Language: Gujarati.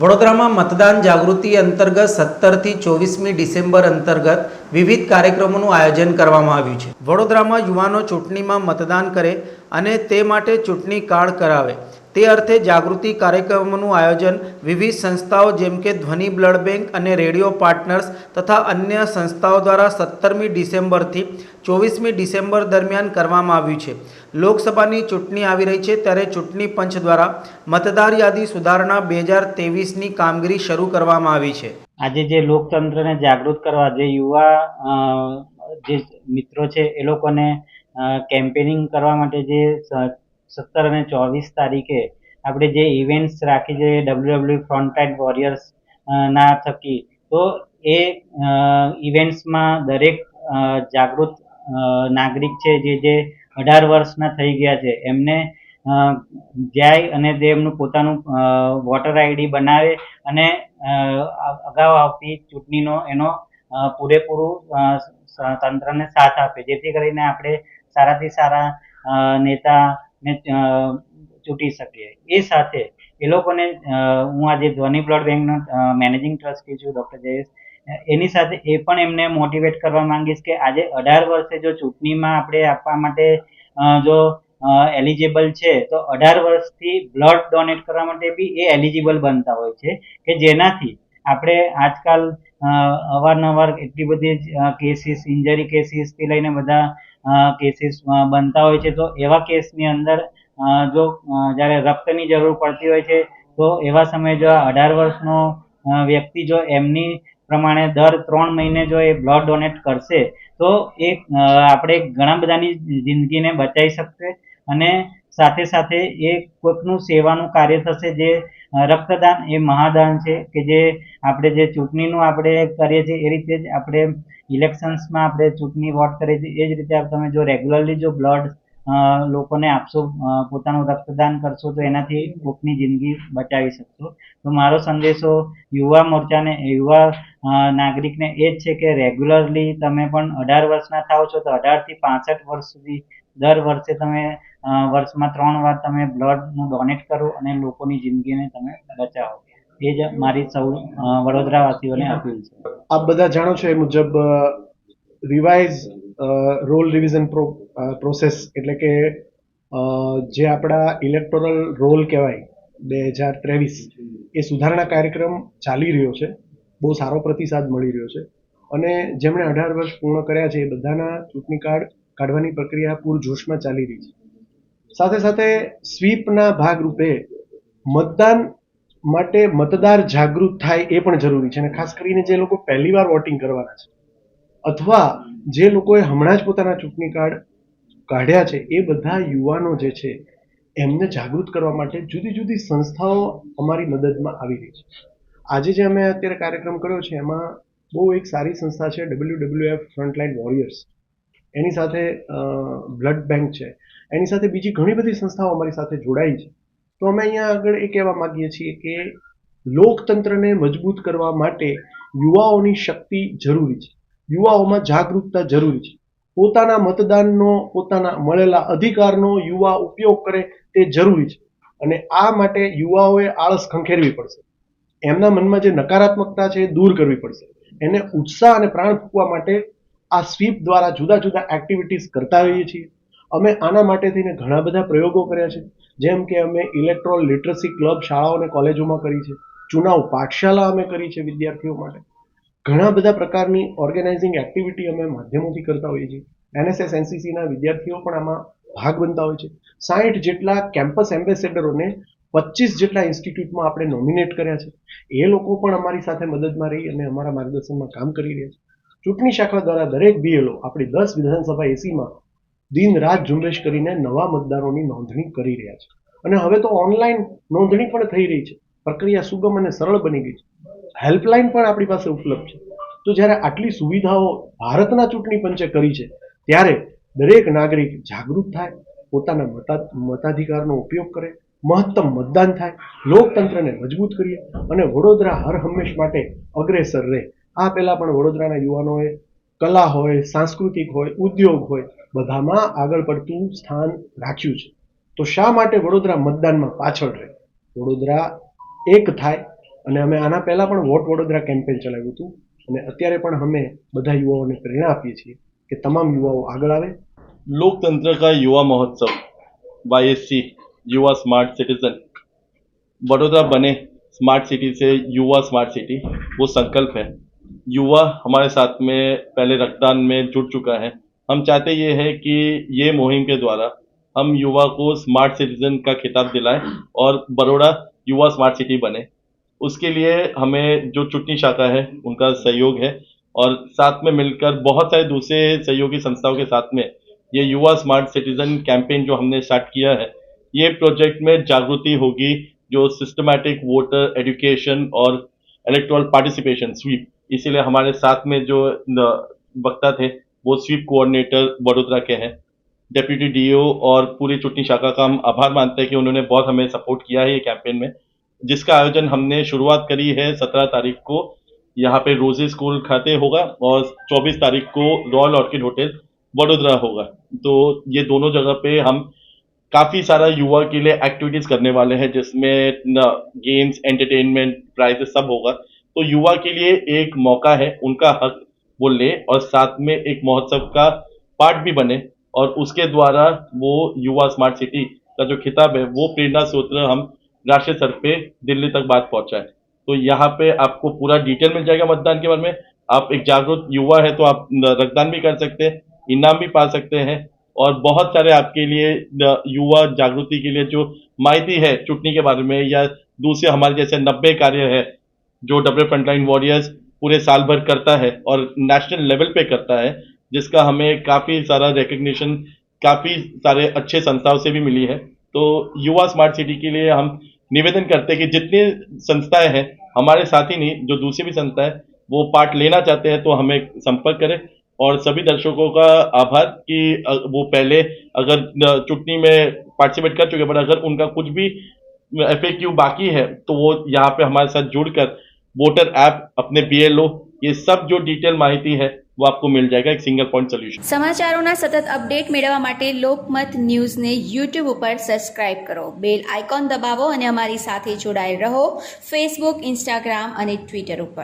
વડોદરામાં મતદાન જાગૃતિ અંતર્ગત સત્તરથી ચોવીસમી ડિસેમ્બર અંતર્ગત વિવિધ કાર્યક્રમોનું આયોજન કરવામાં આવ્યું છે. વડોદરામાં યુવાનો ચૂંટણીમાં મતદાન કરે અને તે માટે ચૂંટણી કાર્ડ કરાવે. તે અર્થે જાગૃતિ કાર્યક્રમોનું આયોજન વિવિધ સંસ્થાઓ જેમ કે ધ્વનિ બ્લડ બેંક અને રેડિયો પાર્ટનર્સ તથા અન્ય સંસ્થાઓ દ્વારા સત્તરમી ડિસેમ્બરથી ચોવીસમી ડિસેમ્બર દરમિયાન કરવામાં આવ્યું છે. લોકસભાની ચૂંટણી આવી રહી છે ત્યારે ચૂંટણી પંચ દ્વારા મતદાર યાદી સુધારણા બે હજાર તેવીસની કામગીરી શરૂ કરવામાં આવી છે. આજે જે લોકતંત્રને જાગૃત કરવા જે યુવા જે મિત્રો છે એ લોકોને કેમ્પેનિંગ કરવા માટે જે સત્તર અને ચોવીસ તારીખે આપણે જે ઇવેન્ટ્સ રાખી છે ડબલ્યુ ડબલ્યુ ફ્રન્ટાઇડ વોરિયર્સ ના થકી તો એ ઇવેન્ટ્સમાં દરેક જાગૃત નાગરિક છે જે જે અઢાર વર્ષના થઈ ગયા છે એમને જાય અને તે એમનું પોતાનું વોટર આઈડી બનાવે અને અગાઉ આવતી ચૂંટણીનો એનો પૂરેપૂરું તંત્રને સાથ આપે. જેથી કરીને આપણે સારાથી સારા અ, અ, ચૂંટી શકીએ. એ સાથે એ લોકોને હું આજે ધ્વનિ બ્લડ બેંકનો મેનેજિંગ ટ્રસ્ટી છું ડૉક્ટર જયેશ એની સાથે એ પણ એમને મોટિવેટ કરવા માંગીશ કે આજે અઢાર વર્ષે જો ચૂંટણીમાં આપણે આપવા માટે જો એલિજિબલ છે તો અઢાર વર્ષથી બ્લડ ડોનેટ કરવા માટે બી એ એલિજિબલ બનતા હોય છે કે જેનાથી આપણે આજકાલ અવારનવાર એટલી બધી કેસીસ ઇન્જરી કેસીસથી લઈને બધા કેસીસ બનતા હોય છે, તો એવા કેસની અંદર જો જ્યારે રક્તની જરૂર પડતી હોય છે, તો એવા સમયે જો અઢાર વર્ષનો વ્યક્તિ જો એમની પ્રમાણે દર ત્રણ મહિને જો એ બ્લડ ડોનેટ કરશે, તો એ આપણે ઘણા બધાની જિંદગીને બચાવી શકશે અને સાથે સાથે એ કોઈકનું સેવાનું કાર્ય થશે જે રક્તદાન એ મહાદાન છે કે જે આપણે જે ચૂંટણીનું આપણે કરીએ છીએ એ રીતે જ આપણે ઇલેક્શન્સમાં આપણે ચૂંટણી વોટ કરીએ છીએ. એ જ રીતે તમે જો રેગ્યુલરલી જો બ્લડ લોકોને આપશો પોતાનું રક્તદાન કરશો તો એનાથી કોકની જિંદગી બચાવી શકશો. તો મારો સંદેશો યુવા મોરચાને, યુવા નાગરિકને એ જ છે કે રેગ્યુલરલી તમે પણ અઢાર વર્ષના થાઓ છો તો અઢારથી પાસઠ વર્ષ સુધી દર વર્ષે તમે વર્ષમાં ત્રણ વાર તમે બ્લડનું ડોનેટ કરો અને લોકોની જિંદગીને તમે બચાવો. એ જ મારી સૌ વડોદરાવાસીઓને અપીલ છે. આપ બધા જાણો છો એ મુજબ રિવાઇઝ રોલ રિવિઝન પ્રોસેસ એટલે કે જે આપણા ઇલેક્ટોરલ રોલ કહેવાય, બે હજાર ત્રેવીસ, એ સુધારણા કાર્યક્રમ ચાલી રહ્યો છે. બહુ સારો પ્રતિસાદ મળી રહ્યો છે. અને જેમણે અઢાર વર્ષ પૂર્ણ કર્યા છે, એ બધાના ચૂંટણી કાર્ડ કાઢવાની પ્રક્રિયા પૂરજોશમાં ચાલી રહી છે. સાથે સાથે સ્વીપના ભાગરૂપે મતદાન માટે મતદાર જાગૃત થાય એ પણ જરૂરી છે. અને ખાસ કરીને જે લોકો પહેલીવાર વોટિંગ કરવાના છે અથવા જે લોકોએ હમણાં જ પોતાના ચૂંટણી કાર્ડ કાઢ્યા છે, એ બધા યુવાનો જે છે, એમને જાગૃત કરવા માટે જુદી જુદી સંસ્થાઓ અમારી મદદમાં આવી રહી છે. આજે જે અમે અત્યારે કાર્યક્રમ કર્યો છે, એમાં બહુ એક સારી સંસ્થા છે, W W F frontline warriors. એની સાથે બ્લડ બેંક છે. એની સાથે બીજી ઘણી બધી સંસ્થાઓ અમારી સાથે જોડાઈ છે. તો અમે અહીંયા આગળ એ કહેવા માંગીએ છીએ કે લોકતંત્રને મજબૂત કરવા માટે યુવાઓની શક્તિ જરૂરી છે. યુવાઓમાં જાગૃતતા જરૂરી છે. પોતાના મતદાનનો, પોતાના મળેલા અધિકારનો યુવા ઉપયોગ કરે તે જરૂરી છે. અને આ માટે યુવાઓએ આળસ ખંખેરવી પડશે. એમના મનમાં જે નકારાત્મકતા છે એ દૂર કરવી પડશે. એને ઉત્સાહ અને પ્રાણ ફૂંકવા માટે આ સ્વીપ દ્વારા જુદા જુદા એક્ટિવિટીઝ કરતા હોઈએ છીએ. અમે આના માટે થઈને ઘણા બધા પ્રયોગો કર્યા છે. જેમ કે અમે ઇલેક્ટ્રોલ લિટરસી ક્લબ શાળાઓ અને કોલેજોમાં કરી છે. ચુનાવ પાઠશાળા અમે કરી છે વિદ્યાર્થીઓ માટે. ઘણા બધા પ્રકારની ઓર્ગેનાઇઝિંગ એક્ટિવિટી અમે માધ્યમોથી કરતા હોઈએ છીએ. એનએસએસ એનસીસીના વિદ્યાર્થીઓ પણ આમાં ભાગ બનતા હોય છે. સાઠ જેટલા કેમ્પસ એમ્બેસેડરોને પચીસ જેટલા ઇન્સ્ટિટ્યૂટમાં આપણે નોમિનેટ કર્યા છે. એ લોકો પણ અમારી સાથે મદદમાં રહી અને અમારા માર્ગદર્શનમાં કામ કરી રહ્યા છે. ચૂંટણી શાખા દ્વારા દરેક બીએલઓ આપણી દસ વિધાનસભા એસીમાં દિન રાત ઝુંબેશ કરીને નવા મતદારોની નોંધણી કરી રહ્યા છે. અને હવે તો ઓનલાઈન નોંધણી પણ થઈ રહી છે. પ્રક્રિયા સુગમ અને સરળ બની ગઈ છે. હેલ્પલાઇન પણ આપણી પાસે ઉપલબ્ધ છે. તો જ્યારે આટલી સુવિધાઓ ભારતના ચૂંટણી પંચે કરી છે, ત્યારે દરેક નાગરિક જાગૃત થાય, પોતાના મતા, મતાધિકારનો ઉપયોગ કરે, મહત્તમ મતદાન થાય, લોકતંત્રને મજબૂત કરીએ અને વડોદરા હર હંમેશ માટે અગ્રેસર રહે. આ પહેલા પણ વડોદરાના યુવાનોએ કલા હોય સાંસ્કૃતિક હોય ઉદ્યોગ હોય બધામાં આગળ પડતું સ્થાન રાખ્યું છે તો શા માટે વડોદરા મતદાનમાં પાછળ રહે વડોદરા એક થાય અને અમે આના પહેલા પણ વોટ વડોદરા કેમ્પેન ચલાવ્યું હતું અને અત્યારે પણ અમે બધા યુવાઓને પ્રેરણા આપીએ છીએ કે તમામ યુવાઓ આગળ આવે लोकतंत्र का युवा महोत्सव वाई युवा स्मार्ट सिटीजन वडोदरा बने स्मार्ट सिटी से युवा स्मार्ट सिटी वो संकल्प है युवा हमारे साथ में पहले रक्तदान में जुट चुका है। हम चाहते ये है कि ये मुहिम के द्वारा हम युवा को स्मार्ट सिटीजन का खिताब दिलाएँ और बड़ोड़ा युवा स्मार्ट सिटी बने। उसके लिए हमें जो चुटनी शाखा है, उनका सहयोग है और साथ में मिलकर बहुत सारे दूसरे सहयोगी संस्थाओं के साथ में ये युवा स्मार्ट सिटीजन कैंपेन जो हमने स्टार्ट किया है, ये प्रोजेक्ट में जागृति होगी जो सिस्टमैटिक वोटर एजुकेशन और इलेक्ट्रल पार्टिसिपेशन, स्वीप इसीलिए हमारे साथ में जो वक्ता थे, वो स्वीप कोऑर्डिनेटर वडोदरा के हैं। डेप्यूटी डीओ और पूरी चुटनी शाखा का हम आभार मानते हैं कि उन्होंने बहुत हमें सपोर्ट किया है ये कैंपेन में। जिसका आयोजन हमने शुरुआत करी है सत्रह तारीख को। यहाँ पे रोजी स्कूल खाते होगा और चौबीस तारीख को रॉयल ऑर्किड होटल वडोदरा होगा। तो ये दोनों जगह पे हम काफ़ी सारा युवा के लिए एक्टिविटीज़ करने वाले हैं, जिसमें गेम्स, एंटरटेनमेंट, प्राइजेस सब होगा। तो युवा के लिए एक मौका है, उनका हक वो ले और साथ में एक महोत्सव का पार्ट भी बने और उसके द्वारा वो युवा स्मार्ट सिटी का जो खिताब है, वो प्रेरणा सूत्र हम राष्ट्रीय स्तर पे दिल्ली तक बात पहुँचाए। तो यहाँ पे आपको पूरा डिटेल मिल जाएगा मतदान के बारे में। आप एक जागरूक युवा है तो आप रक्तदान भी कर सकते हैं, इनाम भी पा सकते हैं और बहुत सारे आपके लिए युवा जागृति के लिए जो माहिती है चुटनी के बारे में या दूसरे हमारे जैसे नब्बे कार्य है जो डब्ल्यू फ्रंटलाइन वॉरियर्स पूरे साल भर करता है और नेशनल लेवल पे करता है, जिसका हमें काफ़ी सारा रिकग्निशन काफ़ी सारे अच्छे संस्थाओं से भी मिली है। तो युवा स्मार्ट सिटी के लिए हम निवेदन करते हैं कि जितनी संस्थाएँ हैं, हमारे साथ ही नहीं, जो दूसरी भी संस्थाएँ वो पार्ट लेना चाहते हैं तो हमें संपर्क करें। और सभी दर्शकों का आभार कि वो पहले अगर चुटनी में पार्टिसिपेट कर चुके बट अगर उनका कुछ भी एफ़ बाकी है तो वो यहाँ पे हमारे साथ जुड़कर वोटर ऐप अपने बी ये सब जो डिटेल माहिती है वो आपको मिल जाएगा एक सिंगल पॉइंट सोल्यूशन સમાચારોના સતત અપડેટ મેળવવા માટે લોકમત ન્યૂઝને યુટ્યુબ ઉપર સબસ્ક્રાઇબ કરો બેલ આઇકોન દબાવો અને અમારી સાથે જોડાયેલ રહો ફેસબુક ઇન્સ્ટાગ્રામ અને ટ્વિટર ઉપર